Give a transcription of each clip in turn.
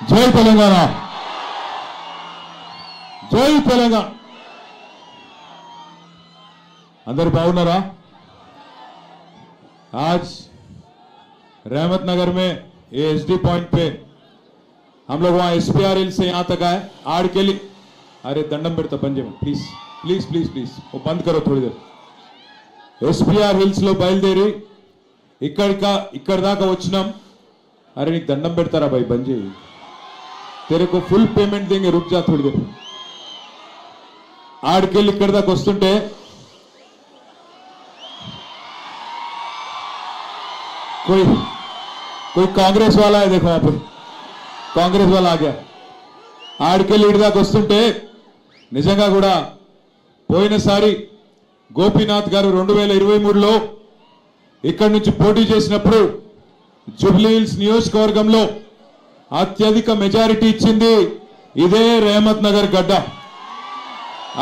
जय तेलंगाना। जय तेलंगा। अंदर बहुनारा आज रहमत नगर में ये एस पॉइंट पे हम लोग वहाँ एसपीआरएल से यहाँ तक आए। आड़ के लिए अरे दंडम बेड़ पंजे में प्लीज़ प्लीज़ प्लीज़ प्लीज़ वो बंद करो थोड़ी देर। एसपीआर हिल्स लो बैलदेरी इकड़ का इकड़ दाका वचनम अरे नी दंडम बेड़ता भाई, बंजे। तेरे को फुल पेमेंट देंगे रुक जा थोड़ी देर ఆడికెళ్ళి ఇక్కడ దాకా వస్తుంటే कोई कोई कांग्रेस वाला है देखो वहां पे కాంగ్రెస్ వాళ్ళు ఆగా ఆడికెళ్ళి ఇడి దాకా వస్తుంటే నిజంగా కూడా పోయినసారి గోపీనాథ్ గారు రెండు వేల ఇరవై మూడులో ఇక్కడి నుంచి పోటీ చేసినప్పుడు జూబ్లీ హిల్స్ నియోజకవర్గంలో అత్యధిక మెజారిటీ ఇచ్చింది ఇదే రేమత్ నగర్ గడ్డ.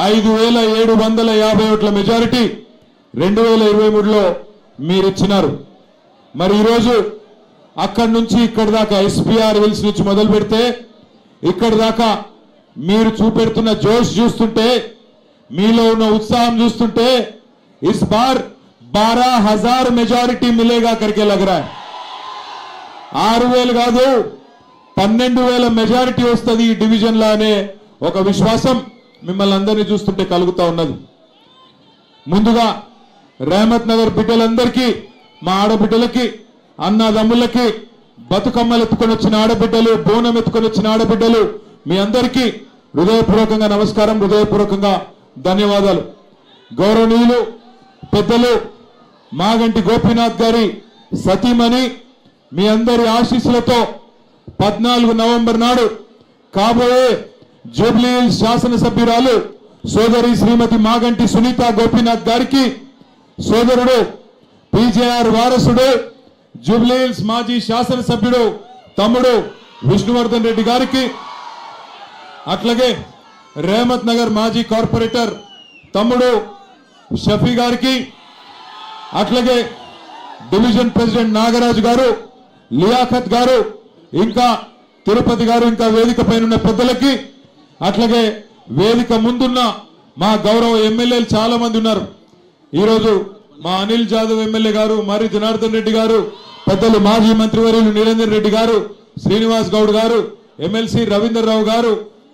ఐదు వేల ఏడు వందల యాభై ఓట్ల మెజారిటీ రెండు వేల ఇరవై మూడులో మీరు ఇచ్చినారు మరి ఈరోజు అక్కడి నుంచి ఇక్కడి దాకా ఎస్పీఆర్ హిల్స్ నుంచి మొదలు పెడితే ఇక్కడి దాకా మీరు చూపెడుతున్న జోష్ చూస్తుంటే మీలో ఉన్న ఉత్సాహం చూస్తుంటే ఇస్ బార్ బారా హజార్ మెజారిటీ మిలేగా అక్కడికి లగరా ఆరు వేలు కాదు పన్నెండు వేల మెజారిటీ వస్తుంది ఈ డివిజన్లో అనే ఒక విశ్వాసం మిమ్మల్ని అందరినీ చూస్తుంటే కలుగుతా ఉన్నది. ముందుగా రేమత్ నగర్ బిడ్డలందరికీ మా ఆడబిడ్డలకి అన్నదమ్ములకి బతుకమ్మలు ఎత్తుకొని వచ్చిన ఆడబిడ్డలు బోనం ఎత్తుకొని వచ్చిన ఆడబిడ్డలు మీ అందరికీ హృదయపూర్వకంగా నమస్కారం హృదయపూర్వకంగా ధన్యవాదాలు. గౌరవనీయులు పెద్దలు మాగంటి గోపీనాథ్ గారి సతీమణి మీ అందరి ఆశీస్సులతో పద్నాలుగు నవంబర్ నాడు కాబోయే జూబ్లీ శాసనసభ్యురాలు సోదరి శ్రీమతి మాగంటి సునీత గోపీనాథ్ గారికి సోదరుడు పీజేఆర్ వారసుడు జూబ్లీహిల్స్ మాజీ శాసనసభ్యుడు తమ్ముడు విష్ణువర్ధన్ రెడ్డి గారికి అట్లాగే రేమత్ నగర్ మాజీ కార్పొరేటర్ తమ్ముడు షఫీ గారికి అట్లాగే డివిజన్ ప్రెసిడెంట్ నాగరాజు గారు లియాఖత్ గారు ఇంకా తిరుపతి గారు ఇంకా వేదిక పైన ఉన్న పెద్దలకి అట్లాగే వేదిక ముందున్న మా గౌరవ ఎమ్మెల్యేలు చాలా మంది ఉన్నారు. ఈరోజు మా అనిల్ జాదవ్ ఎమ్మెల్యే గారు మరి జనార్దన్ రెడ్డి గారు పెద్దలు మాజీ మంత్రివర్యులు నిరంజన్ రెడ్డి గారు శ్రీనివాస్ గౌడ్ గారు ఎమ్మెల్సీ రవీందర్ రావు గారు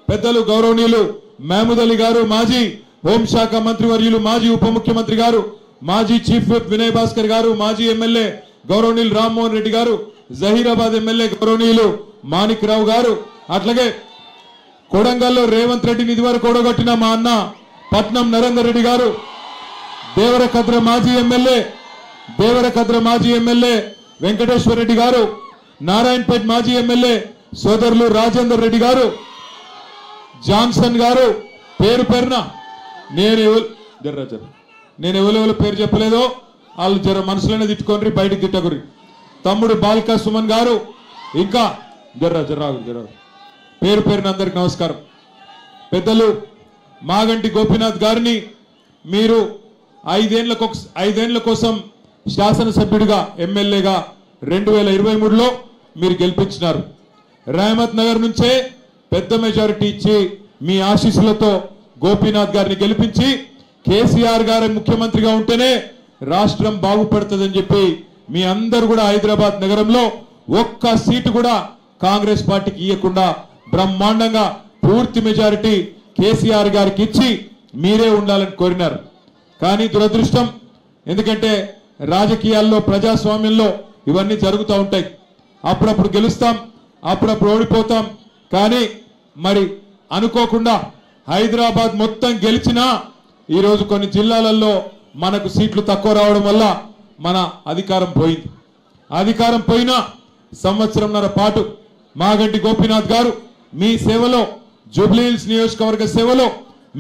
పెద్దలు గౌరవనీయులు మహమూద్ అలీ గారు మాజీ హోంశాఖ మంత్రివర్యులు మాజీ ఉప ముఖ్యమంత్రి గారు మాజీ చీఫ్ విప్ వినయ్ భాస్కర్ గారు మాజీ ఎమ్మెల్యే గౌరవనీయులు రామ్మోహన్ రెడ్డి గారు జహీరాబాద్ ఎమ్మెల్యే గౌరవనీయులు మాణిక్ రావు గారు అట్లాగే కొడంగల్లో రేవంత్ రెడ్డిని ఇదివరకు ఓడగొట్టిన మా అన్న పట్నం నరేందర్ రెడ్డి గారు దేవరకద్ర మాజీ ఎమ్మెల్యే దేవరకద్ర మాజీ ఎమ్మెల్యే వెంకటేశ్వర రెడ్డి గారు నారాయణపేట్ మాజీ ఎమ్మెల్యే సోదరులు రాజేందర్ రెడ్డి గారు జాన్సన్ గారు పేరు పేరున నేను జర్రా జర్ర నేను ఎవరెవరు పేరు చెప్పలేదో వాళ్ళు జర మనసులోనే తిట్టుకొని బయటకు తిట్టకురి తమ్ముడు బాల్కా సుమన్ గారు ఇంకా జర్రా జర్రా జర్రా. పేరు పేరున అందరికి నమస్కారం. పెద్దలు మాగంటి గోపీనాథ్ గారిని మీరు ఐదేళ్ళకు ఐదేళ్ళ కోసం శాసనసభ్యుడిగా ఎమ్మెల్యేగా రెండు వేల ఇరవై మూడులో మీరు గెలిపించినారు. రామత్ నగర్ నుంచే పెద్ద మెజారిటీ ఇచ్చి మీ ఆశీస్సులతో గోపీనాథ్ గారిని గెలిపించి కేసీఆర్ గారి ముఖ్యమంత్రిగా ఉంటేనే రాష్ట్రం బాగుపడుతుందని చెప్పి మీ అందరు కూడా హైదరాబాద్ నగరంలో ఒక్క సీటు కూడా కాంగ్రెస్ పార్టీకి ఇవ్వకుండా బ్రహ్మాండంగా పూర్తి మెజారిటీ కేసీఆర్ గారికి ఇచ్చి మీరే ఉండాలని కోరినారు. కానీ దురదృష్టం ఎందుకంటే రాజకీయాల్లో ప్రజాస్వామ్యంలో ఇవన్నీ జరుగుతూ ఉంటాయి. అప్పుడప్పుడు గెలుస్తాం అప్పుడప్పుడు ఓడిపోతాం. కానీ మరి అనుకోకుండా హైదరాబాద్ మొత్తం గెలిచినా ఈరోజు కొన్ని జిల్లాలలో మనకు సీట్లు తక్కువ రావడం వల్ల మన అధికారం పోయింది. అధికారం పోయినా సంవత్సరంన్నర పాటు మాగంటి గోపీనాథ్ గారు మీ సేవలో జూబ్లీహిల్స్ నియోజకవర్గ సేవలో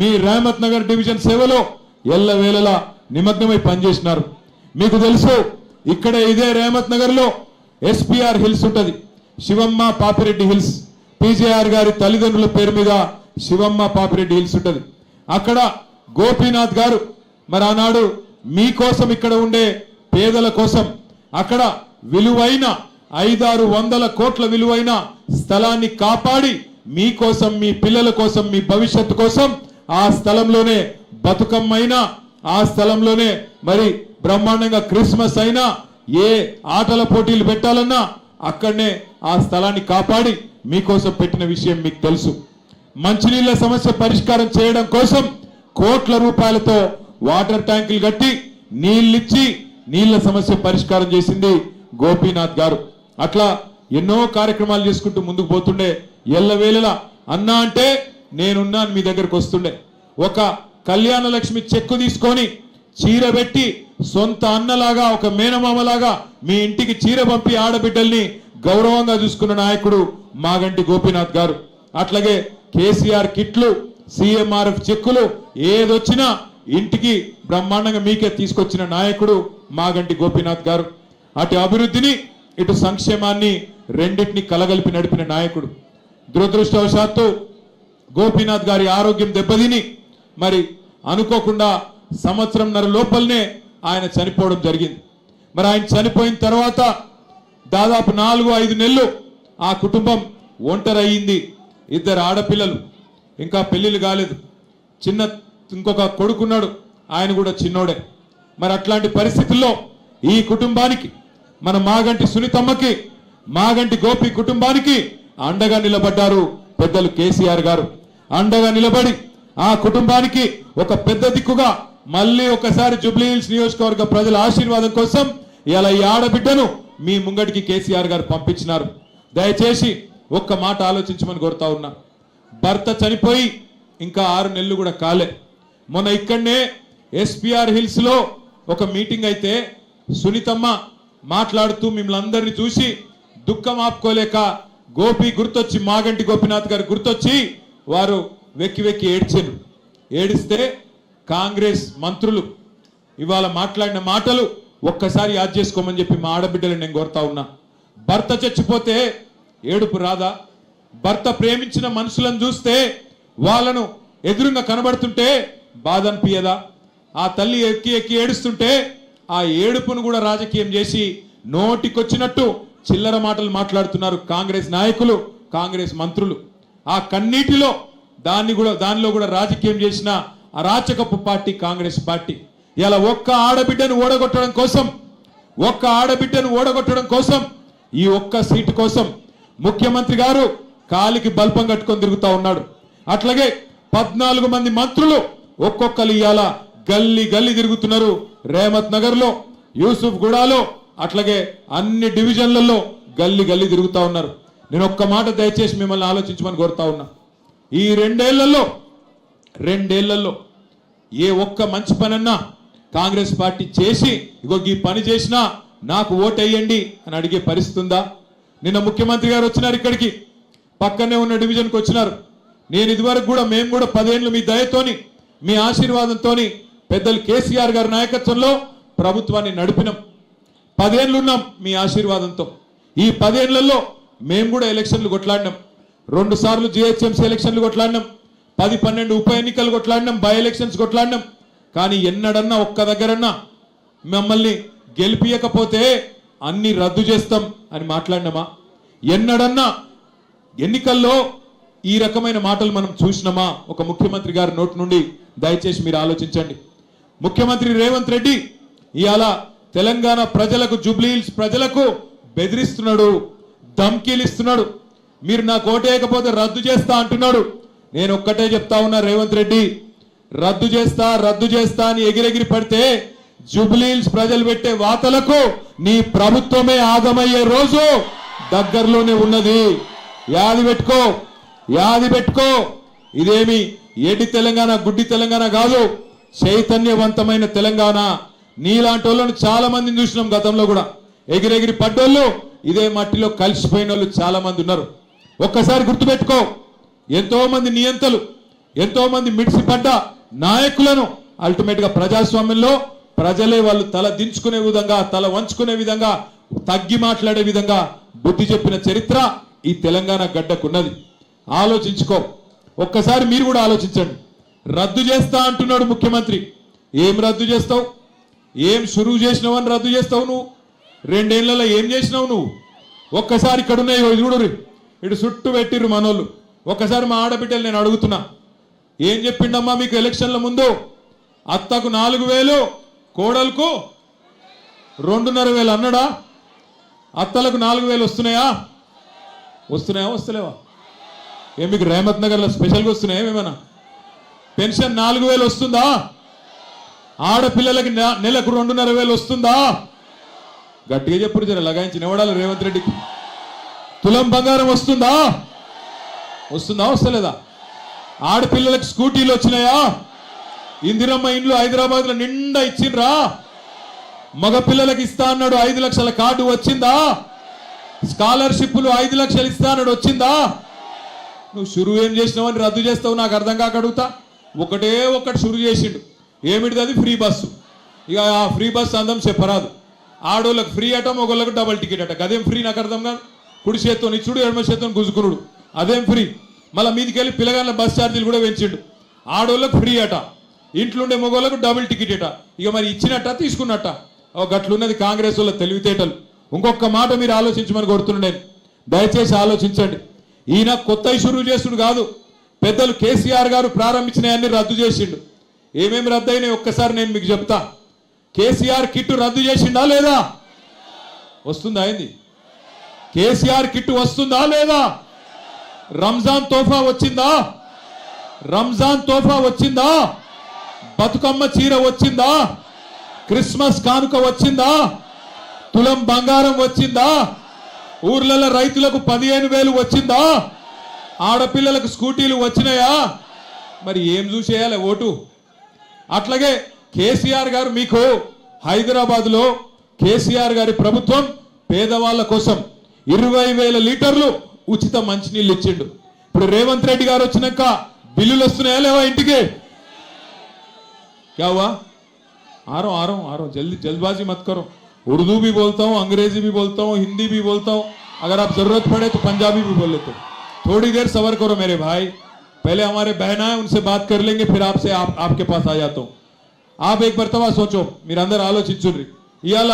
మీ రామత్ నగర్ డివిజన్ సేవలో ఎల్లవేళలా నిమగ్నమై పనిచేసినారు. మీకు తెలుసు ఇక్కడ ఇదే రేమత్ నగర్లో ఎస్పీఆర్ హిల్స్ ఉంటుంది. శివమ్మ పాపిరెడ్డి హిల్స్. పీజేఆర్ గారి తల్లిదండ్రుల పేరు మీద శివమ్మ పాపిరెడ్డి హిల్స్ ఉంటుంది. అక్కడ గోపీనాథ్ గారు మరి ఆనాడు మీకోసం ఇక్కడ ఉండే పేదల కోసం అక్కడ విలువైన ఐదారు వందల కోట్ల విలువైన స్థలాన్ని కాపాడి మీకోసం మీ పిల్లల కోసం మీ భవిష్యత్తు కోసం ఆ స్థలంలోనే బతుకమ్మైనా ఆ స్థలంలోనే మరి బ్రహ్మాండంగా క్రిస్మస్ అయినా ఏ ఆటల పోటీలు పెట్టాలన్నా అక్కడనే ఆ స్థలాన్ని కాపాడి మీకోసం పెట్టిన విషయం మీకు తెలుసు. మంచినీళ్ళ సమస్య పరిష్కారం చేయడం కోసం కోట్ల రూపాయలతో వాటర్ ట్యాంకులు కట్టి నీళ్ళిచ్చి నీళ్ళ సమస్య పరిష్కారం చేసింది గోపీనాథ్ గారు. అట్లా ఎన్నో కార్యక్రమాలు చేసుకుంటూ ముందుకు పోతుండే. ఎల్లవేళలా అన్నా అంటే నేనున్నాను మీ దగ్గరకు వస్తుండే. ఒక కళ్యాణ లక్ష్మి చెక్కు తీసుకొని చీర పెట్టి సొంత అన్నలాగా ఒక మేనమామలాగా మీ ఇంటికి చీర పంపి ఆడబిడ్డల్ని గౌరవంగా చూసుకున్న నాయకుడు మాగంటి గోపీనాథ్ గారు. అట్లాగే కేసీఆర్ కిట్లు సీఎంఆర్ఎఫ్ చెక్కులు ఏదొచ్చినా ఇంటికి బ్రహ్మాండంగా మీకే తీసుకొచ్చిన నాయకుడు మాగంటి గోపీనాథ్ గారు. అటు అభివృద్ధిని ఇటు సంక్షేమాన్ని రెండింటిని కలగలిపి నడిపిన నాయకుడు. దురదృష్టవశాత్తు గోపీనాథ్ గారి ఆరోగ్యం దెబ్బతిని మరి అనుకోకుండా సంవత్సరంన్నర లోపలనే ఆయన చనిపోవడం జరిగింది. మరి ఆయన చనిపోయిన తర్వాత దాదాపు నాలుగు ఐదు నెలలు ఆ కుటుంబం ఒంటరయ్యింది. ఇద్దరు ఆడపిల్లలు ఇంకా పెళ్ళిళ్ళు కాలేదు. చిన్న ఇంకొక కొడుకున్నాడు. ఆయన కూడా చిన్నోడే. మరి అట్లాంటి పరిస్థితుల్లో ఈ కుటుంబానికి మన మాగంటి సునీతమ్మకి మాగంటి గోపి కుటుంబానికి అండగా నిలబడ్డారు పెద్దలు కేసీఆర్ గారు. అండగా నిలబడి ఆ కుటుంబానికి ఒక పెద్ద దిక్కుగా మళ్ళీ ఒకసారి జూబ్లీ హిల్స్ నియోజకవర్గ ప్రజల ఆశీర్వాదం కోసం ఇలా ఈ ఆడబిడ్డను మీ ముంగటికి కేసీఆర్ గారు పంపించినారు. దయచేసి ఒక్క మాట ఆలోచించమని కోరుతా ఉన్నా. భర్త చనిపోయి ఇంకా ఆరు నెలలు కూడా కాలే. మొన్న ఇక్కడనే ఎస్పీఆర్ హిల్స్లో ఒక మీటింగ్ అయితే సునీతమ్మ మాట్లాడుతూ మిమ్మల్ని అందరినీ చూసి దుఃఖం ఆపుకోలేక గోపి గుర్తొచ్చి మాగంటి గోపినాథ్ గారు గుర్తొచ్చి వారు వెక్కి వెక్కి ఏడ్చారు ఏడిస్తే కాంగ్రెస్ మంత్రులు ఇవాళ మాట్లాడిన మాటలు ఒక్కసారి యాద్ చేసుకోమని చెప్పి మా ఆడబిడ్డలు నేను కోరుతా ఉన్నా. భర్త చచ్చిపోతే ఏడుపు రాదా? భర్త ప్రేమించిన మనుషులను చూస్తే వాళ్ళను ఎదురుగా కనబడుతుంటే బాధ అనిపించదా ఆ తల్లి ఎక్కి ఎక్కి ఏడుస్తుంటే ఆ ఏడుపును కూడా రాజకీయం చేసి నోటికొచ్చినట్టు చిల్లర మాటలు మాట్లాడుతున్నారు కాంగ్రెస్ నాయకులు కాంగ్రెస్ మంత్రులు. ఆ కన్నీటిలో దాన్ని కూడా దానిలో కూడా రాజకీయం చేసిన అరాచకపు పార్టీ కాంగ్రెస్ పార్టీ. ఇలా ఒక్క ఆడబిడ్డను ఓడగొట్టడం కోసం ఒక్క ఆడబిడ్డను ఓడగొట్టడం కోసం ఈ ఒక్క సీటు కోసం ముఖ్యమంత్రి గారు కాలికి బల్పం కట్టుకొని తిరుగుతా ఉన్నాడు. అట్లాగే పద్నాలుగు మంది మంత్రులు ఒక్కొక్కరు ఇవాళ గల్లీ గల్లీ తిరుగుతున్నారు. రేమత్ నగర్లో యూసుఫ్ గూడాలో అట్లాగే అన్ని డివిజన్లలో గల్లీ గల్లీ తిరుగుతూ ఉన్నారు. నేను ఒక్క మాట దయచేసి మిమ్మల్ని ఆలోచించమని కోరుతా ఉన్నా. ఈ రెండేళ్ళలో రెండేళ్ళలో ఏ ఒక్క మంచి పనన్నా కాంగ్రెస్ పార్టీ చేసి ఇగో ఈ పని చేసినా నాకు ఓటేయండి అని అడిగే పరిస్థితి ఉందా? నిన్న ముఖ్యమంత్రి గారు వచ్చినారు ఇక్కడికి. పక్కనే ఉన్న డివిజన్కి వచ్చినారు. నేను ఇదివరకు కూడా మేము కూడా పదేళ్ళు మీ దయతోని మీ ఆశీర్వాదంతోని పెద్దలు కేసీఆర్ గారి నాయకత్వంలో ప్రభుత్వాన్ని నడిపినాం. పదేళ్ళున్నాం మీ ఆశీర్వాదంతో. ఈ పదేళ్ళలో మేము కూడా ఎలక్షన్లు కొట్లాడినాం. రెండు సార్లు జిహెచ్ఎంసీ ఎలక్షన్లు కొట్లాడినాం. పది పన్నెండు ఉప ఎన్నికలు కొట్లాడినాం. By elections కొట్లాడినాం. కానీ ఎన్నడన్నా ఒక్క దగ్గరన్నా మమ్మల్ని గెలిపియకపోతే అన్ని రద్దు చేస్తాం అని మాట్లాడినామా? ఎన్నడన్నా ఎన్నికల్లో ఈ రకమైన మాటలు మనం చూసినామా? ఒక ముఖ్యమంత్రి గారి నోటి నుండి దయచేసి మీరు ఆలోచించండి. ముఖ్యమంత్రి రేవంత్ రెడ్డి ఇవాళ తెలంగాణ ప్రజలకు జూబ్లీహిల్స్ ప్రజలకు బెదిరిస్తున్నాడు ధమ్కీలిస్తున్నాడు. మీరు నాకు ఓటేయకపోతే రద్దు చేస్తా అంటున్నాడు. నేను ఒక్కటే చెప్తా ఉన్నా రేవంత్ రెడ్డి రద్దు చేస్తా రద్దు చేస్తా అని ఎగిరెగిరి పడితే జూబ్లీహిల్స్ ప్రజలు పెట్టే వాతలకు నీ ప్రభుత్వమే ఆగమయ్యే రోజు దగ్గరలోనే ఉన్నది. యాది పెట్టుకో యాది పెట్టుకో ఇదేమి ఏటి తెలంగాణ గుడ్డి తెలంగాణ కాదు. చైతన్యవంతమైన తెలంగాణ. నీలాంటి వాళ్ళను చాలా మందిని చూసినాం గతంలో కూడా. ఎగిరెగిరి పడ్డోళ్ళు ఇదే మట్టిలో కలిసిపోయిన వాళ్ళు చాలా మంది ఉన్నారు. ఒక్కసారి గుర్తుపెట్టుకో ఎంతో మంది నియంతలు ఎంతో మంది మిడిసిపడ్డ నాయకులను అల్టిమేట్గా ప్రజాస్వామ్యంలో ప్రజలే వాళ్ళు తల దించుకునే విధంగా తల వంచుకునే విధంగా తగ్గి మాట్లాడే విధంగా బుద్ధి చెప్పిన చరిత్ర ఈ తెలంగాణ గడ్డకున్నది. ఆలోచించుకో. ఒక్కసారి మీరు కూడా ఆలోచించండి. రద్దు చేస్తా అంటున్నాడు ముఖ్యమంత్రి. ఏం రద్దు చేస్తావు? ఏం సురువు చేసినావు అని రద్దు చేస్తావు నువ్వు? రెండేళ్ళలో ఏం చేసినావు నువ్వు? ఒక్కసారి ఇక్కడ ఉన్నాయి ఇగో ఇటు చుట్టూ పెట్టిర్రు మనోళ్ళు. ఒక్కసారి మా ఆడబిడ్డలు నేను అడుగుతున్నా. ఏం చెప్పిండమ్మా మీకు ఎలక్షన్ల ముందు? అత్తకు నాలుగు వేలు కోడలకు రెండున్నర వేలు అన్నాడా? అత్తలకు నాలుగు వేలు వస్తున్నాయా? వస్తున్నాయా? వస్తలేవా? ఏ మీకు రేమత్ నగర్లో స్పెషల్గా వస్తున్నాయి ఏమేమైనా పెన్షన్ నాలుగు వేలు వస్తుందా? ఆడపిల్లలకి నె- నెలకు రెండున్నర వేలు వస్తుందా? గట్టిగా చెప్పుడు జర లగాయించి నివడాలి రేవంత్ రెడ్డికి? తులం బంగారం వస్తుందా? వస్తుందా వస్తలేదా? ఆడపిల్లలకు స్కూటీలు వచ్చినాయా? ఇందిరమ్మ ఇండ్లు హైదరాబాద్లో నిండా ఇచ్చిండ్రా? మగ పిల్లలకి ఇస్తా అన్నాడు ఐదు లక్షల కార్డు వచ్చిందా? స్కాలర్షిప్లు ఐదు లక్షలు ఇస్తా అన్నాడు వచ్చిందా? నువ్వు షురు ఏం చేసినావని రద్దు చేస్తావు నాకు అర్థం కాక అడుగుతా? ఒకటే ఒక్కటి షురు చేసిండు. ఏమిటిది అది? Free bus. ఇక ఆ ఫ్రీ బస్సు అందం చెప్పరాదు. ఆడోళ్ళకి ఫ్రీ అట మొగోళ్ళకి డబల్ టికెట్ అట. అదేం ఫ్రీ నాకు అర్థం కాదు? కుడి చేత్తో ఇచ్చుడు ఎడమ చేత్తో గుజుకునుడు. అదేం ఫ్రీ? మళ్ళీ మీదికి వెళ్ళి పిల్లగాళ్ళ బస్ ఛార్జీలు కూడా పెంచిండు. ఆడోళ్ళకి ఫ్రీ అట. ఇంట్లోండే మొగోళ్ళకు డబుల్ టికెట్ అట. ఇక మరి ఇచ్చినట్ట తీసుకున్నట్ట? ఒక గట్లున్నది కాంగ్రెస్ వాళ్ళ తెలివితేటలు. ఇంకొక మాట మీరు ఆలోచించమని కోరుతున్నాను దయచేసి ఆలోచించండి. ఈయన కొత్త ఇష్యూలు చేసుడు కాదు. పెద్దలు కేసీఆర్ గారు ప్రారంభించినవన్నీ రద్దు చేసిండు. ఏమేమి రద్దు అయినాయి ఒక్కసారి నేను మీకు చెప్తా. కేసీఆర్ కిట్టు రద్దు చేసిండా లేదా? వస్తుందా అయింది కేసీఆర్ కిట్టు వస్తుందా లేదా? రంజాన్ తోఫా వచ్చిందా? రంజాన్ తోఫా వచ్చిందా? బతుకమ్మ చీర వచ్చిందా? క్రిస్మస్ కానుక వచ్చిందా? తులం బంగారం వచ్చిందా? ఊర్లలో రైతులకు పదిహేను వేలు వచ్చిందా? ఆడపిల్లలకు స్కూటీలు వచ్చినాయా? మరి ఏం చూసేయాలి ఓటు? అట్లాగే కేసీఆర్ గారు మీకు హైదరాబాద్లో కేసీఆర్ గారి ప్రభుత్వం పేదవాళ్ళ కోసం ఇరవై వేల లీటర్లు ఉచిత మంచినీళ్ళు ఇచ్చిండు. ఇప్పుడు రేవంత్ రెడ్డి గారు వచ్చినాక బిల్లులు వస్తున్నాయా లేవా ఇంటికి? క్యావా ఆరో ఆరో ఆరో. జల్ది జల్బాజీ మత్కరం. आ रहा हूँ जल्दी जल्दबाजी मत करो उर्दू भी बोलता हूँ अंग्रेजी भी बोलता हूँ हिंदी भी बोलता हूँ अगर आप जरूरत पड़े तो पंजाबी भी बोल लेते हो थोड़ी देर सबर करो मेरे भाई पहले हमारे बहना है उनसे बात कर लेंगे फिर आपसे आप आपके पास आ जाता हूँ आप एक మర్తబా సోచో మీరందరూ ఆలోచించుర్రి ఇవాళ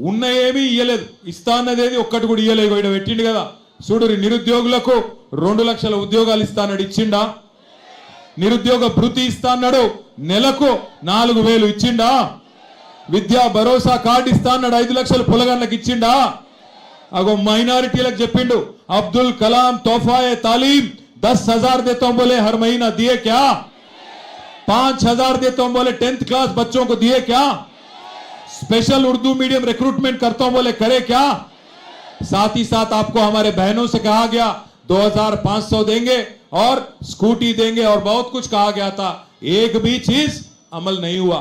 ఉన్న ఏమీ ఇయ్యలేదు ఇస్తా అన్నదేది ఒక్కటి కూడా ఇయ్యలేదు ఇక్కడ పెట్టిండు కదా చూడురి నిరుద్యోగులకు రెండు లక్షల ఉద్యోగాలు ఇస్తా అన్నాడు ఇచ్చిండా నిరుద్యోగ భృతి ఇస్తా అన్నాడు నెలకు నాలుగు వేలు ఇచ్చిండా విద్యా భరోసా కార్డు ఇస్తా అన్నాడు ఐదు లక్షలు పొలగన్లకు ఇచ్చిండా అగో మైనారిటీలకు చెప్పిండు అబ్దుల్ కలాం తోఫాయే తాలీం దస్ हजार देता हूं बोले हर महीना दिए क्या पांच हजार देता हूं बोले टेंथ क्लास बच्चों को दिए क्या स्पेशल उर्दू मीडियम रिक्रूटमेंट करता हूं बोले करे क्या साथ ही साथ आपको हमारे बहनों से कहा गया 2500 देंगे और स्कूटी देंगे और बहुत कुछ कहा गया था एक भी चीज अमल नहीं हुआ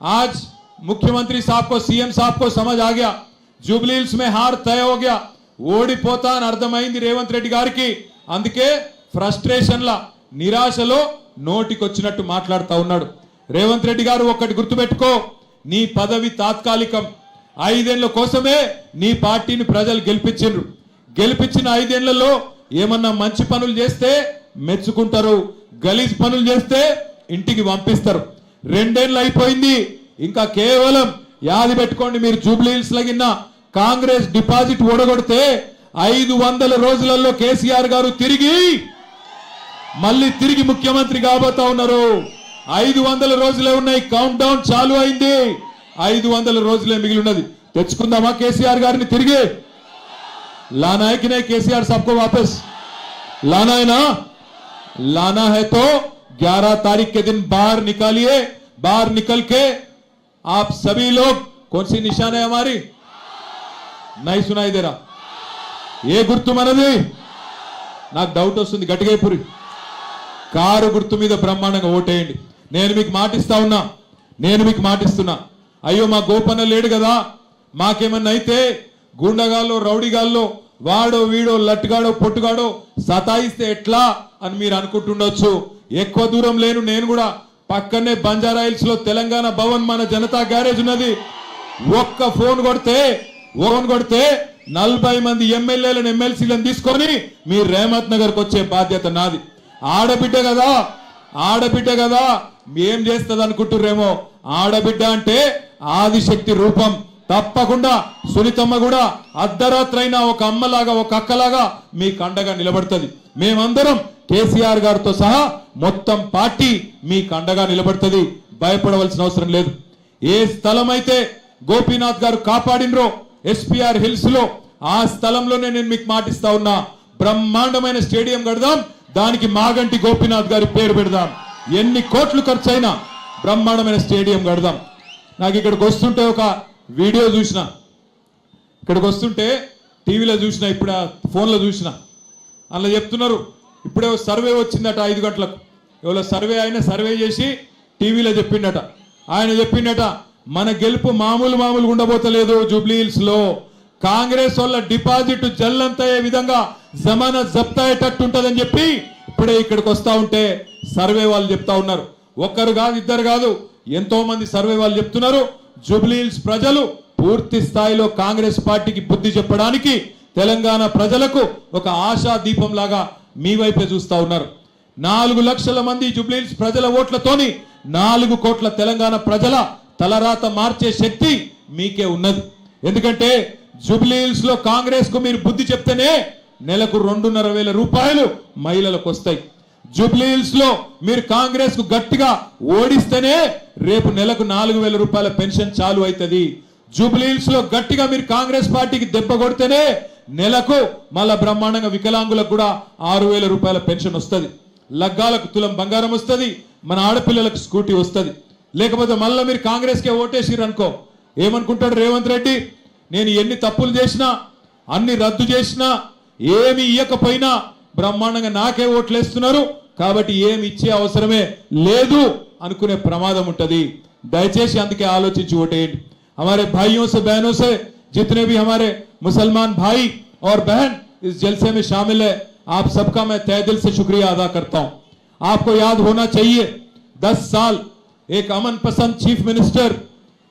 आज मुख्यमंत्री साहब को सीएम साहब को समझ आ गया జూబ్లీ హిల్స్ మే హార్ తయ హో గయా ఓడిపోతా అని అర్థమైంది రేవంత్ రెడ్డి గారికి అందుకే ఫ్రస్ట్రేషన్ లా నిరాశలో నోటికొచ్చినట్టు మాట్లాడుతా ఉన్నాడు రేవంత్ రెడ్డి గారు ఒక్కటి గుర్తుపెట్టుకో నీ పదవి తాత్కాలికం ఐదేళ్ల కోసమే నీ పార్టీని ప్రజలు గెలిపించిండ్రు గెలిపించిన ఐదేళ్లలో ఏమన్నా మంచి పనులు చేస్తే మెచ్చుకుంటారు గలీజ్ పనులు చేస్తే ఇంటికి పంపిస్తారు రెండేళ్ళు అయిపోయింది ఇంకా కేవలం యాది పెట్టుకోండి మీరు జూబ్లీ హిల్స్ లగిన కాంగ్రెస్ డిపాజిట్ ఓడగొడితే ఐదు వందల రోజులలో కేసీఆర్ గారు తిరిగి మళ్ళీ తిరిగి ముఖ్యమంత్రి కాబోతా ఉన్నారు ఐదు వందల రోజులే ఉన్నాయి కౌంట్ డౌన్ చాలు అయింది ఐదు వందల రోజులే మిగిలి ఉన్నది తెచ్చుకుందామా కేసీఆర్ గారిని తిరిగి लाना है कि नहीं केसीआर साहब को वापस लाना है ना लाना है तो 11 तारीख के दिन बाहर निकालिए बाहर निकल के आप सभी लोग कौन सी निशान है हमारी नहीं सुनाई दे रहा ఏ గుర్తు మనది నాకు డౌట్ వస్తుంది గట్టిగైపురి కారు గుర్తు మీద బ్రహ్మాండంగా ఓటేయండి నేను మీకు మాటిస్తా ఉన్నా నేను మీకు మాటిస్తున్నా అయ్యో మా గోపన్న లేడు కదా మాకేమన్నా అయితే గూండగాల్లో రౌడీగాల్లో వాడో వీడో లట్టుగాడో పొట్టుగాడో సతాయిస్తే ఎట్లా అని మీరు అనుకుంటుండొచ్చు ఎక్కువ దూరం లేను నేను కూడా పక్కనే బంజారా హిల్స్లో తెలంగాణ భవన్ మన జనతా గ్యారేజ్ ఉన్నది. ఒక్క ఫోన్ కొడితే ఫోన్ కొడితే నలభై మంది ఎమ్మెల్యేలను ఎమ్మెల్సీలను తీసుకొని మీ రేమత్ నగర్కి వచ్చే బాధ్యత నాది. ఆడబిడ్డ కదా ఆడబిడ్డ కదా ఏం చేస్తుంది అనుకుంటుర్రేమో ఆడబిడ్డ అంటే ఆదిశక్తి రూపం. తప్పకుండా సునీతమ్మ కూడా అర్ధరాత్రైనా ఒక అమ్మలాగా ఒక అక్కలాగా మీకు అండగా నిలబడుతుంది. మేమందరం కేసీఆర్ గారితో సహా మొత్తం పార్టీ మీకు అండగా నిలబడుతుంది. భయపడవలసిన అవసరం లేదు. ఏ స్థలం అయితే గోపీనాథ్ గారు కాపాడినరో ఎస్పీఆర్ హిల్స్లో ఆ స్థలంలోనే నేను మీకు మాటిస్తా ఉన్నా. బ్రహ్మాండమైన స్టేడియం కడదాం దానికి మాగంటి గోపీనాథ్ గారి పేరు పెడదాం. ఎన్ని కోట్లు ఖర్చు అయినా బ్రహ్మాండమైన స్టేడియం కడదాం. నాకు ఇక్కడికి వస్తుంటే ఒక వీడియో చూసిన. ఇక్కడికి వస్తుంటే టీవీలో చూసిన ఇప్పుడు ఫోన్లో చూసిన. అందులో చెప్తున్నారు ఇప్పుడే ఓ సర్వే వచ్చిందట ఐదు గంటలకు. ఎవరో సర్వే ఆయన సర్వే చేసి టీవీలో చెప్పిండట. ఆయన చెప్పిండట మన గెలుపు మామూలు మామూలు ఉండబోతలేదు జూబ్లీ హిల్స్లో. కాంగ్రెస్ వాళ్ళ డిపాజిట్ జల్లంతయ్యే విధంగా జమానా జప్త అయ్యేటట్టు ఉంటుందని చెప్పి ఇప్పుడే ఇక్కడికి వస్తూ ఉంటే సర్వే వాళ్ళు చెప్తా ఉన్నారు. ఒక్కరు కాదు ఇద్దరు కాదు ఎంతో మంది సర్వే వాళ్ళు చెప్తున్నారు. జూబ్లీహిల్స్ ప్రజలు పూర్తి స్థాయిలో కాంగ్రెస్ పార్టీకి బుద్ధి చెప్పడానికి తెలంగాణ ప్రజలకు ఒక ఆశా దీపం లాగా మీ వైపే చూస్తా ఉన్నారు. నాలుగు లక్షల మంది జూబ్లీహిల్స్ ప్రజల ఓట్లతోని నాలుగు కోట్ల తెలంగాణ ప్రజల తలరాత మార్చే శక్తి మీకే ఉన్నది. ఎందుకంటే జూబ్లీహిల్స్లో కాంగ్రెస్కు మీరు బుద్ధి చెప్తేనే నెలకు రెండున్నర వేల రూపాయలు మహిళలకు వస్తాయి. జూబ్లీహిల్స్లో మీరు కాంగ్రెస్కు గట్టిగా ఓడిస్తేనే రేపు నెలకు నాలుగు వేల రూపాయల పెన్షన్ చాలు అవుతుంది. జూబ్లీహిల్స్లో గట్టిగా మీరు కాంగ్రెస్ పార్టీకి దెబ్బ కొడితేనే నెలకు మళ్ళా బ్రహ్మాండంగా వికలాంగులకు కూడా ఆరు వేల రూపాయల పెన్షన్ వస్తుంది. లగ్గాలకు తులం బంగారం వస్తుంది మన ఆడపిల్లలకు స్కూటీ వస్తుంది. లేకపోతే మళ్ళీ మీరు కాంగ్రెస్కే ఓటేసిర్రు అనుకో ఏమనుకుంటాడు రేవంత్ రెడ్డి? నేను ఎన్ని తప్పులు చేసినా అన్ని రద్దు చేసినా ఏమి ఇయ్యకపోయినా బ్రహ్మాండంగా నాకే ఓట్లేస్తున్నారు కాబట్టి ఏమి ఇచ్చే అవసరమే లేదు అనుకునే ప్రమాదం ఉంటది దయచేసి అందుకే ఆలోచించి ఓటేయండి हमारे भाइयों से बहनों से जितने भी हमारे मुसलमान भाई और बहन इस जलसे में शामिल है आप सबका मैं तय दिल से शुक्रिया अदा करता हूं आपको याद होना चाहिए दस साल एक अमन पसंद चीफ मिनिस्टर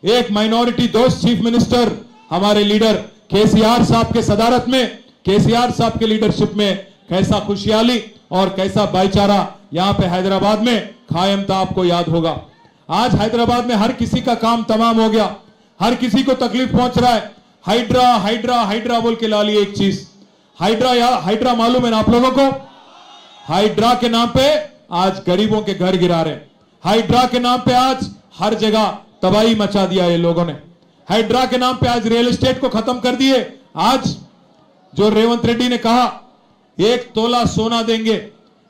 एक माइनॉरिटी दोस्त चीफ मिनिस्टर हमारे लीडर केसीआर साहब के सदारत में केसीआर साहब के लीडरशिप में कैसा खुशहाली और कैसा भाईचारा यहाँ पे हैदराबाद में कायम था, आपको याद होगा। आज हैदराबाद में हर किसी का काम तमाम हो गया। हर किसी को तकलीफ़ पहुँच रहा है। हाइड्रा हाइड्रा हाइड्रा बोल के ला लिए एक चीज़। हाइड्रा या, हाइड्रा मालूम है ना आप लोगों को? हाइड्रा के नाम पे आज गरीबों के घर गिरा रहे हाइड्रा के नाम पे आज हर जगह तबाही मचा दिया ये लोगों ने। हाइड्रा के नाम पे आज रियल एस्टेट को खत्म कर दिए। आज जो रेवंत रेड्डी ने कहा एक तोला सोना देंगे।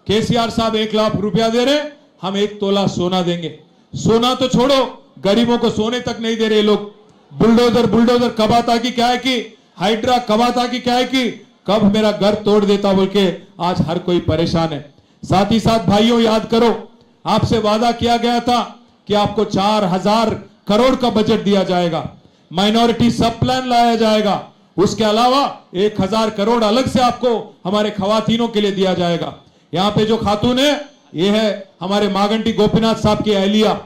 केसीआर साहब एक लाख रुपया दे रहे हम एक तोला सोना देंगे। सोना तो छोड़ो, गरीबों को सोने तक नहीं दे रहे लोग। बुलडोजर बुलडोजर कब आता कि क्या है कि, हाइड्रा कब आता कि क्या है कि, कब मेरा घर तोड़ देता बोल के आज हर कोई परेशान है। साथ ही साथ भाइयों, याद करो, आपसे वादा किया गया था कि आपको चार हज़ार करोड़ का बजट दिया जाएगा। माइनॉरिटी सब प्लान लाया जाएगा। उसके अलावा एक हज़ार करोड़ अलग से आपको हमारे खवातीनों के लिए दिया जाएगा। यहाँ पे जो खातून है, ये है हमारे मागंटी गोपीनाथ साहब की अहलिया।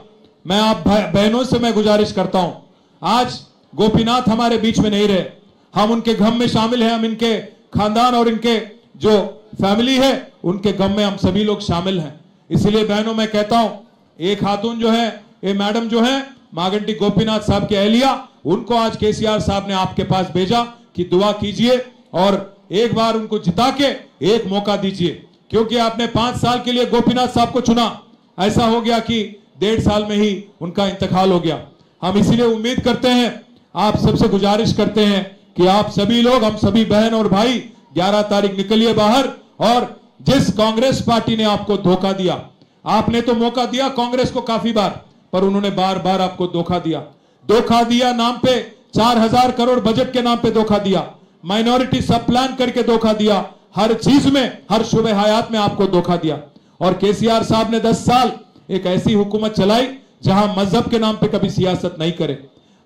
मैं आप बहनों से मैं गुजारिश करता हूँ। आज गोपीनाथ हमारे बीच में नहीं रहे। हम उनके गम में शामिल हैं, हम इनके खानदान और इनके जो फैमिली है, उनके गम में हम सभी लोग शामिल हैं। इसलिए बहनों, मैं कहता हूँ, ये खातून जो है, ये मैडम जो है, मागंटी गोपीनाथ साहब की अहलिया, उनको आज केसीआर साहब ने आपके पास भेजा। कि दुआ कीजिए और एक बार उनको जिता के एक मौका दीजिए। क्योंकि आपने पाँच साल के लिए गोपीनाथ साहब को चुना। ऐसा हो गया कि डेढ़ साल में ही उनका इंतकाल हो गया। हम इसीलिए उम्मीद करते हैं, आप सबसे गुजारिश करते हैं कि आप सभी लोग, हम सभी बहन और भाई 11 तारीख निकलिए बाहर और जिस कांग्रेस पार्टी ने आपको धोखा दिया, आपने तो मौका दिया कांग्रेस को काफ़ी बार, पर उन्होंने बार बार आपको धोखा दिया। धोखा दिया नाम पे चार हज़ार करोड़ बजट के नाम पे धोखा दिया। माइनॉरिटी सब प्लान करके धोखा दिया। हर चीज़ में, हर शुभ हयात में आपको धोखा दिया। और केसीआर साहब ने 10 साल एक ऐसी हुकूमत चलाई, जहाँ मज़हब के नाम पे कभी सियासत नहीं करे।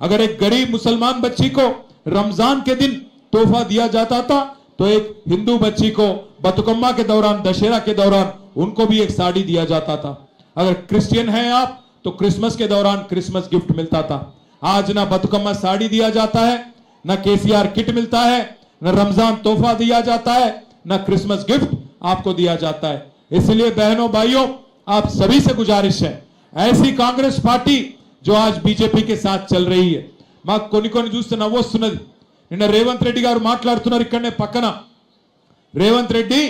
अगर एक गरीब मुसलमान बच्ची को रमज़ान के दिन तोहफा दिया जाता था तो एक हिंदू बच्ची को बतुकम्मा के दौरान, दशहरा के दौरान उनको भी एक साड़ी दिया जाता था। अगर क्रिश्चियन हैं आप तो क्रिसमस के दौरान क्रिसमस गिफ्ट मिलता था। आज ना बतुकम्मा साड़ी दिया जाता है न केसीआर किट मिलता है न रमजान तोहफा दिया जाता है न क्रिसमस गिफ्ट आपको दिया जाता है इसलिए बहनों भाइयों आप सभी से गुजारिश है ऐसी कांग्रेस पार्टी जो आज बीजेपी के साथ चल रही है మాకు కొన్ని కొన్ని చూస్తే నవ్వొస్తున్నది నిన్న రేవంత్ రెడ్డి గారు మాట్లాడుతున్నారు ఇక్కడనే పక్కన రేవంత్ రెడ్డి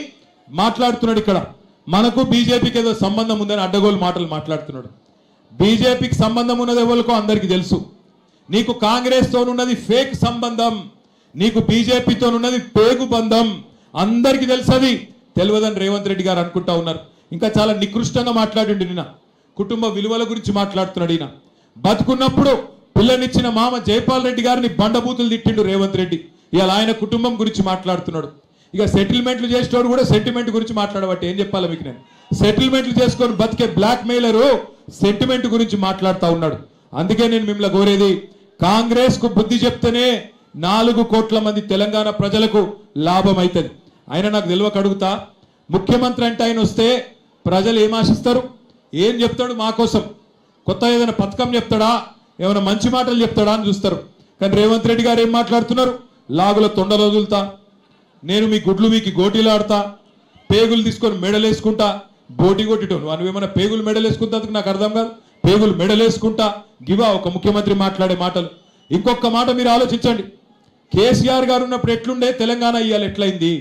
మాట్లాడుతున్నాడు ఇక్కడ మనకు బీజేపీకి ఏదో సంబంధం ఉందని అడ్డగోలు మాటలు మాట్లాడుతున్నాడు బీజేపీకి సంబంధం ఉన్నది ఎవరికో అందరికీ తెలుసు నీకు కాంగ్రెస్ ఫేక్ సంబంధం నీకు బీజేపీతోనున్నది పేగు బంధం. అందరికీ తెలుసది. తెలియదని రేవంత్ రెడ్డి గారు అనుకుంటా ఉన్నారు. ఇంకా చాలా నికృష్టంగా మాట్లాడండి నిన్న. కుటుంబ విలువల గురించి మాట్లాడుతున్నాడు ఈయన. బతుకున్నప్పుడు పిల్లనిచ్చిన మామ జైపాల్ రెడ్డి గారిని బండబూతులు తిట్టిండు రేవంత్ రెడ్డి. ఇవాళ ఆయన కుటుంబం గురించి మాట్లాడుతున్నాడు. ఇక సెటిల్మెంట్లు చేసేటోడు కూడా సెంటిమెంట్ గురించి మాట్లాడబట్టి. ఏం చెప్పాలి మీకు నేను? సెటిల్మెంట్లు చేసుకొని బతికే బ్లాక్ మెయిలరు సెంటిమెంట్ గురించి మాట్లాడుతూ ఉన్నాడు. అందుకే నేను మిమ్మల్ని కోరేది కాంగ్రెస్కు బుద్ధి చెప్తేనే నాలుగు కోట్ల మంది తెలంగాణ ప్రజలకు లాభం అవుతుంది ఆయన నాకు తెలియక అడుగుతా ముఖ్యమంత్రి అంటే ఆయన వస్తే ప్రజలు ఏం ఆశిస్తారు? ఏం చెప్తాడు మా కోసం? కొత్త ఏదైనా పథకం చెప్తాడా? ఏమైనా మంచి మాటలు చెప్తాడా అని చూస్తారు. కానీ రేవంత్ రెడ్డి గారు ఏం మాట్లాడుతున్నారు? లాగుల తొండలు వదులుతా నేను మీ గుడ్లు మీకు గోటీలు ఆడతా పేగులు తీసుకొని మెడలేసుకుంటా బోటి కొట్టిటోను. నువ్వు ఏమైనా పేగులు మెడలేసుకుంటా నాకు అర్థం కాదు. పేగులు మెడలేసుకుంటా గివా ఒక ముఖ్యమంత్రి మాట్లాడే మాటలు. ఇంకొక మాట మీరు ఆలోచించండి. కేసీఆర్ గారు ఉన్నప్పుడు ఎట్లుండే? తెలంగాణ ఇవాళ ఎట్లయింది?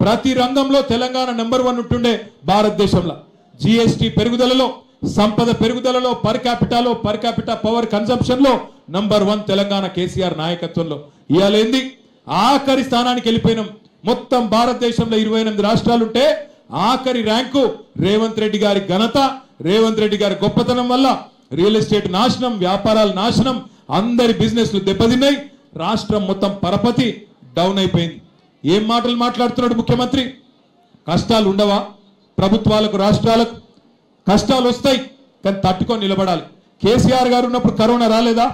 ప్రతి రంగంలో తెలంగాణ నెంబర్ వన్ ఉంటుండే భారతదేశంలో. జిఎస్టి పెరుగుదలలో సంపద పెరుగుదలలో పర్ క్యాపిటాలో పర్ క్యాపిటా పవర్ కన్సంప్షన్లో నంబర్ వన్ తెలంగాణ కేసీఆర్ నాయకత్వంలో. ఇవ్వాలేంది ఆఖరి స్థానానికి వెళ్ళిపోయినాం. మొత్తం భారతదేశంలో ఇరవై ఎనిమిది రాష్ట్రాలుంటే ఆఖరి ర్యాంకు రేవంత్ రెడ్డి గారి ఘనత రేవంత్ రెడ్డి గారి గొప్పతనం వల్ల రియల్ ఎస్టేట్ నాశనం వ్యాపారాల నాశనం అందరి బిజినెస్లు దెబ్బతిన్నాయి రాష్ట్రం మొత్తం పరపతి డౌన్ అయిపోయింది. ఏం మాటలు మాట్లాడుతున్నాడు ముఖ్యమంత్రి? కష్టాలు ఉండవా? ప్రభుత్వాలకు రాష్ట్రాలకు కష్టాలు వస్తాయి కానీ తట్టుకొని నిలబడాలి. కేసీఆర్ గారు ఉన్నప్పుడు కరోనా రాలేదా?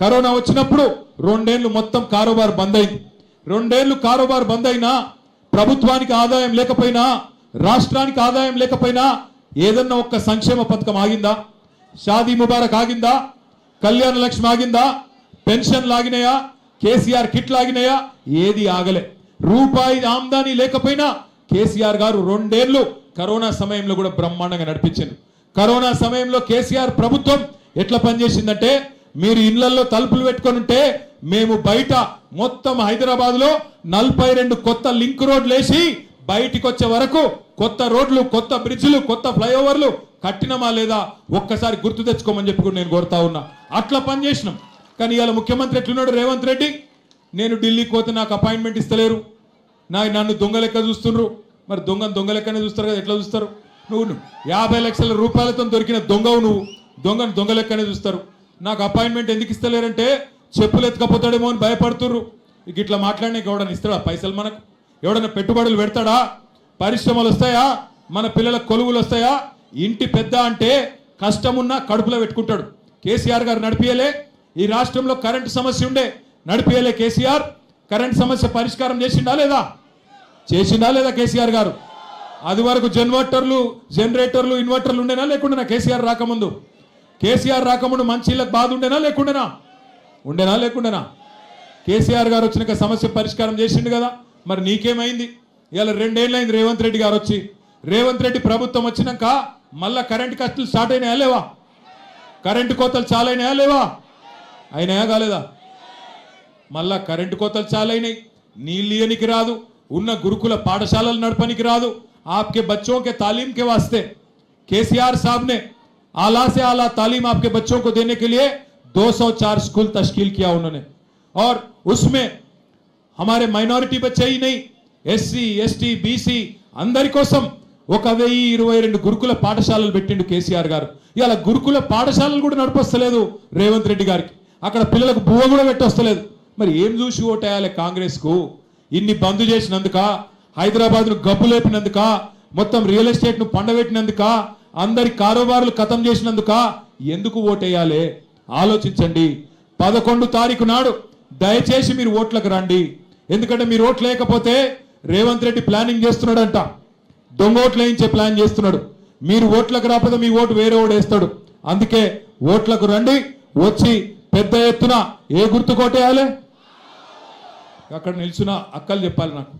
కరోనా వచ్చినప్పుడు రెండేళ్ళు మొత్తం కారోబార్ బంద్ అయింది. రెండేళ్ళు కారోబార్ బంద్ అయినా ప్రభుత్వానికి ఆదాయం లేకపోయినా రాష్ట్రానికి ఆదాయం లేకపోయినా ఏదన్నా ఒక్క సంక్షేమ పథకం ఆగిందా? షాదీ ముబారక్ ఆగిందా? కళ్యాణ లక్ష్మి ఆగిందా? పెన్షన్ లాగినాయా? కేసీఆర్ కిట్ లాగినాయా? ఏది ఆగలే. రూపాయి ఆమ్దాని లేకపోయినా కేసీఆర్ గారు రెండేళ్ళు కరోనా సమయంలో కూడా బ్రహ్మాండంగా నడిపించింది కరోనా సమయంలో కేసీఆర్ ప్రభుత్వం ఎట్లా పనిచేసిందంటే మీరు ఇళ్ళలో తలుపులు పెట్టుకొని ఉంటే మేము బయట మొత్తం హైదరాబాద్లో నలభై రెండు కొత్త లింక్ రోడ్లు వేసి బయటికి వచ్చే వరకు కొత్త రోడ్లు కొత్త బ్రిడ్జ్లు కొత్త ఫ్లైఓవర్లు కట్టినమా లేదా ఒక్కసారి గుర్తు తెచ్చుకోమని చెప్పి నేను కోరుతా ఉన్నా. అట్లా పనిచేసినాం కానీ ఇవాళ ముఖ్యమంత్రి ఎట్లున్నాడు రేవంత్ రెడ్డి? నేను ఢిల్లీకి పోతే నాకు అపాయింట్మెంట్ ఇస్తలేరు. నా నన్ను దొంగ లెక్క చూస్తుండ్రు. మరి దొంగ దొంగ లెక్కనే చూస్తారు కదా ఎట్లా చూస్తారు? నువ్వు యాభై లక్షల రూపాయలతో దొరికిన దొంగవు నువ్వు. దొంగను దొంగ లెక్కనే చూస్తారు. నాకు అపాయింట్మెంట్ ఎందుకు ఇస్తలేరంటే చెప్పులు ఎత్తుకపోతాడేమో అని భయపడుతుర్రు ఇట్లా మాట్లాడినా గౌడని ఇస్తాడా? పైసలు మనకు. ఎవడన్నా పెట్టుబడులు పెడతాడా? పరిశ్రమలు వస్తాయా? మన పిల్లల కొలువులు వస్తాయా? ఇంటి పెద్ద అంటే కష్టమున్నా కడుపులో పెట్టుకుంటాడు. కేసీఆర్ గారు నడిపియలే. ఈ రాష్ట్రంలో కరెంటు సమస్య ఉండే నడిపియలే కేసీఆర్. కరెంట్ సమస్య పరిష్కారం చేసిండా లేదా? చేసిండా లేదా కేసీఆర్ గారు? అది వరకు జనరేటర్లు జనరేటర్లు ఇన్వర్టర్లు ఉండేనా లేకుండానా కేసీఆర్ రాకముందు? కేసీఆర్ రాకముందు మంచిళ్ళకి బాధ ఉండేనా లేకుండానా? ఉండేనా లేకుండానా? కేసీఆర్ గారు వచ్చినాక సమస్య పరిష్కారం చేసిండు కదా. మరి నీకేమైంది ఇవాళ రెండేళ్ళైంది రేవంత్ రెడ్డి గారు వచ్చి రేవంత్ రెడ్డి ప్రభుత్వం వచ్చినాక మళ్ళా కరెంట్ కష్టాలు స్టార్ట్ అయినాయా లేవా కరెంటు కోతలు చాలా అయినాయా లేవా అయినాయా కాలేదా మళ్ళా కరెంటు కోతలు చాలా అయినాయి నీళ్ళు ఇయ్యనికి రాదు ఉన్న గురుకుల పాఠశాలలు నడపనికి రాదు आपके बच्चों के तालीम के वास्ते केसीआर साहब ने आला से आला तालीम आपके बच्चों को देने के लिए 204 स्कूल तश्कील किया उन्होंने और उसमें हमारे మైనారిటీ బచ్చే ही नहीं ఎస్సీ ఎస్టీ బీసీ అందరి కోసం ఒక వెయ్యి ఇరవై రెండు గురుకుల పాఠశాలలు పెట్టిండు కేసీఆర్ గారు ఇవాళ గురుకుల పాఠశాలలు కూడా నడిపొస్తలేదు రేవంత్ రెడ్డి గారికి అక్కడ పిల్లలకు బువ్వ కూడా పెట్టొస్తలేదు మరి ఏం చూసి ఓటేయాలి కాంగ్రెస్ కు ఇన్ని బంద్ చేసినందుక హైదరాబాద్ ను గబ్బు లేపినందుక మొత్తం రియల్ ఎస్టేట్ ను పండబెట్టినందుక అందరి కారోబార్లు ఖతం చేసినందుక ఎందుకు ఓటేయాలి ఆలోచించండి పదకొండు తారీఖు నాడు దయచేసి మీరు ఓట్లకు రండి ఎందుకంటే మీరు ఓట్లు లేకపోతే రేవంత్ రెడ్డి ప్లానింగ్ చేస్తున్నాడంట. దొంగ ఓట్లు వేయించే ప్లాన్ చేస్తున్నాడు. మీరు ఓట్లకు రాకపోతే మీ ఓటు వేరే ఓడు వేస్తాడు. అందుకే ఓట్లకు రండి వచ్చి పెద్ద ఎత్తున ఏ గుర్తు కొట్టేయాలి? అక్కడ నిల్చున్న అక్కలు చెప్పాలి నాకు.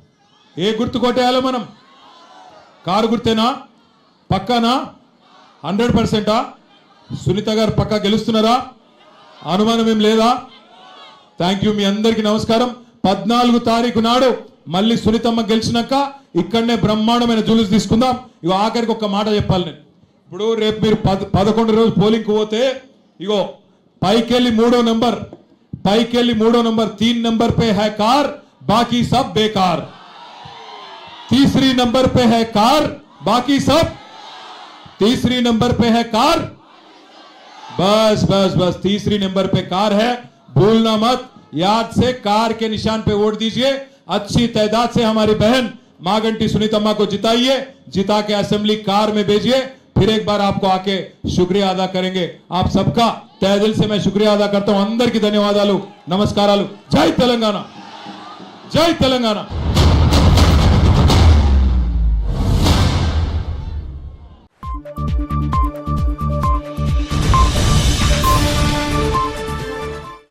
ఏ గుర్తు కొట్టేయాలి మనం? కారు గుర్తేనా? పక్కనా? హండ్రెడ్ పర్సెంటా? సునీత గారు పక్క గెలుస్తున్నారా? అనుమానం ఏం లేదా? థ్యాంక్ యూ మీ అందరికి నమస్కారం. పద్నాలుగు తారీఖు నాడు మళ్ళీ సునీతమ్మ గెలిచినాక ఇక్కడనే బ్రహ్మాండమైన జూలుస్ తీసుకుందాం ఇగో ఆఖరికి ఒక మాట చెప్పాలి నేను ఇప్పుడు రేపు మీరు పద పదకొండు రోజు పోలింగ్కి పోతే ఇగో పైకెళ్ళి మూడో నంబర్ పైకెళ్ళి మూడో నంబర్ తీన్ నంబర్ పే హై కార్ బాకీ సబ్ బేకార్ तीसरी नंबर पे है कार बाकी सब तीसरी नंबर पे है कार बस बस बस तीसरी नंबर पे कार है भूलना मत याद से कार के निशान पे वोट दीजिए। अच्छी तादाद से हमारी बहन मागंटी सुनीतम्मा को जिताइए। जिता के असेंबली कार में भेजिए। फिर एक बार आपको आके शुक्रिया अदा करेंगे। आप सबका तय दिल से मैं शुक्रिया अदा करता हूँ। अंदर की धन्यवाद, आलू। नमस्कार, आलू। जय तेलंगाना। जय तेलंगाना।